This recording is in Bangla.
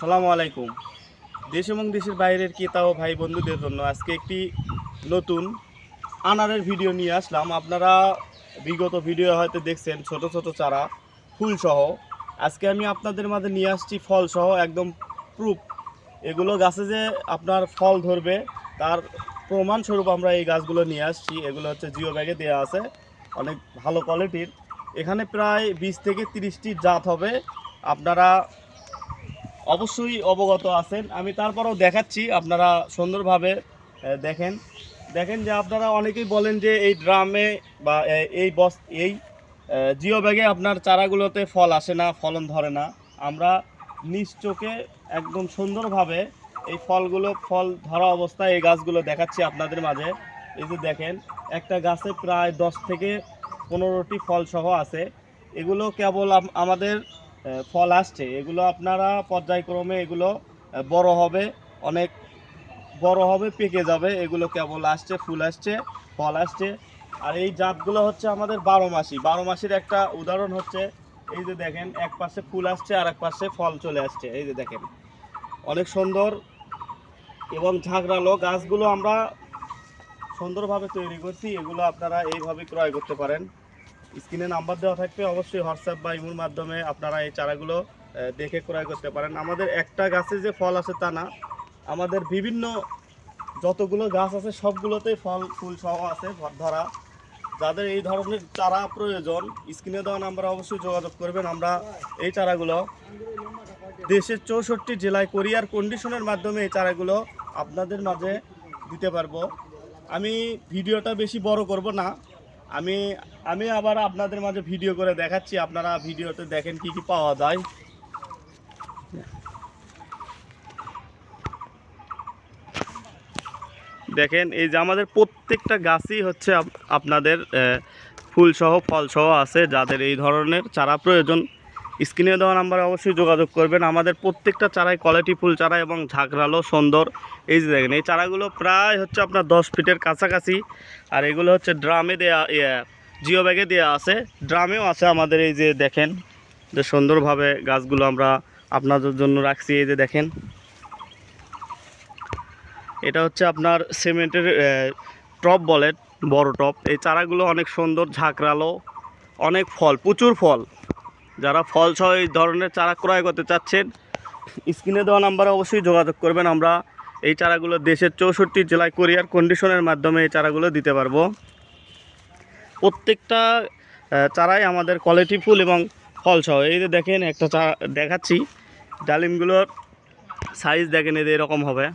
সালামু আলাইকুম দেশ এবং দেশের বাইরের ক্রেতা ও ভাই বন্ধুদের জন্য আজকে একটি নতুন আনারের ভিডিও নিয়ে আসলাম। আপনারা বিগত ভিডিও হয়তো দেখছেন, ছোট ছোট চারা, ফুলসহ। আজকে আমি আপনাদের মাঝে নিয়ে আসছি ফলসহ, একদম প্রুফ। এগুলো গাছে যে আপনার ফল ধরবে, তার প্রমাণস্বরূপ আমরা এই গাছগুলো নিয়ে আসছি। এগুলো হচ্ছে জিও ব্যাগে দেওয়া আছে, অনেক ভালো কোয়ালিটির। এখানে প্রায় বিশ থেকে তিরিশটি জাত হবে। আপনারা অবশ্যই অবগত আছেন। আমি তারপরেও দেখাচ্ছি, আপনারা সুন্দরভাবে দেখেন। দেখেন যে আপনারা অনেকেই বলেন যে এই ড্রামে বা এই বস, এই জিও ব্যাগে আপনার চারাগুলোতে ফল আসে না, ফলন ধরে না। আমরা নিজ চোখে একদম সুন্দরভাবে এই ফলগুলো, ফল ধরা অবস্থায় এই গাছগুলো দেখাচ্ছি আপনাদের মাঝে। এই যে দেখেন, একটা গাছে প্রায় দশ থেকে পনেরোটি ফল সহ আছে। এগুলো কেবল আমাদের ফল আসছে। এগুলো আপনারা পর্যায়ক্রমে এগুলো বড় হবে, অনেক বড় হবে, পেকে যাবে। এগুলো কেবল আসছে, ফুল আসছে, ফল আসছে। আর এই জাতগুলো হচ্ছে আমাদের বারো মাসি। বারো মাসির একটা উদাহরণ হচ্ছে, এই যে দেখেন, এক পাশে ফুল আসছে আর এক পাশে ফল চলে আসছে। এই যে দেখেন, অনেক সুন্দর এবং ঝাঁকড়ালো গাছগুলো আমরা সুন্দরভাবে তৈরি করছি। এগুলো আপনারা এইভাবে ক্রয় করতে পারেন। স্ক্রিনে নাম্বার দেওয়া থাকবে, অবশ্যই হোয়াটসঅ্যাপ বা ইমোর মাধ্যমে আপনারা এই চারাগুলো দেখে ক্রয় করতে পারেন। আমাদের একটা গাছে যে ফল আছে তা না, আমাদের বিভিন্ন যতগুলো গাছ আছে সবগুলোতেই ফল, ফুল সহ আছে ধরা। যাদের এই ধরনের চারা প্রয়োজন, স্ক্রিনে দেওয়া নাম্বার অবশ্যই যোগাযোগ করবেন। আমরা এই চারাগুলো দেশের চৌষট্টি জেলায় কোরিয়ার কন্ডিশনের মাধ্যমে এই চারাগুলো আপনাদের মাঝে দিতে পারব। আমি ভিডিওটা বেশি বড় করব না। আমি আমি আবার আপনাদের মাঝে ভিডিও করে দেখাচ্ছি। আপনারা ভিডিওতে দেখেন কি কি পাওয়া যায়। দেখেন, এই যে আমাদের প্রত্যেকটা গাছই হচ্ছে আপনাদের ফুলসহ ফলসহ আছে, যাদের এই ধরনের চারা প্রয়োজন। স্ক্রিনে দেওয়া নাম্বারে অবশ্যই যোগাযোগ করবেন। আমাদের প্রত্যেকটা চারাই কোয়ালিটি ফুল চারা এবং ঝাঁকড়ালো সুন্দর। এই যে দেখেন এই চারাগুলো প্রায় হচ্ছে আপনার দশ ফিটের কাছাকাছি। আর এগুলো হচ্ছে ড্রামে দেয়া ইয়ে, জিও ব্যাগে দেওয়া আছে। ড্রামেও আছে আমাদের এই যে দেখেন যে সুন্দরভাবে গাছগুলো আমরা আপনাদের জন্য রাখছি এই যে দেখেন। এটা হচ্ছে আপনার সিমেন্টের টপ বলে বড় টপ। এই চারাগুলো অনেক সুন্দর ঝাঁকড়ালো অনেক ফল প্রচুর ফল। যারা ফল সহ এই ধরনের চারা ক্রয় করতে চাচ্ছেন, স্ক্রিনে দেওয়া নাম্বারে অবশ্যই যোগাযোগ করবেন। আমরা এই চারাগুলো দেশের চৌষট্টি জেলায় কোরিয়ার কন্ডিশনের মাধ্যমে এই চারাগুলো দিতে পারব। প্রত্যেকটা চারাই আমাদের কোয়ালিটি ফুল এবং ফল সহ এই যে দেখেন, একটা চা দেখাচ্ছি। ডালিমগুলোর সাইজ দেখেন এদের এরকম হবে।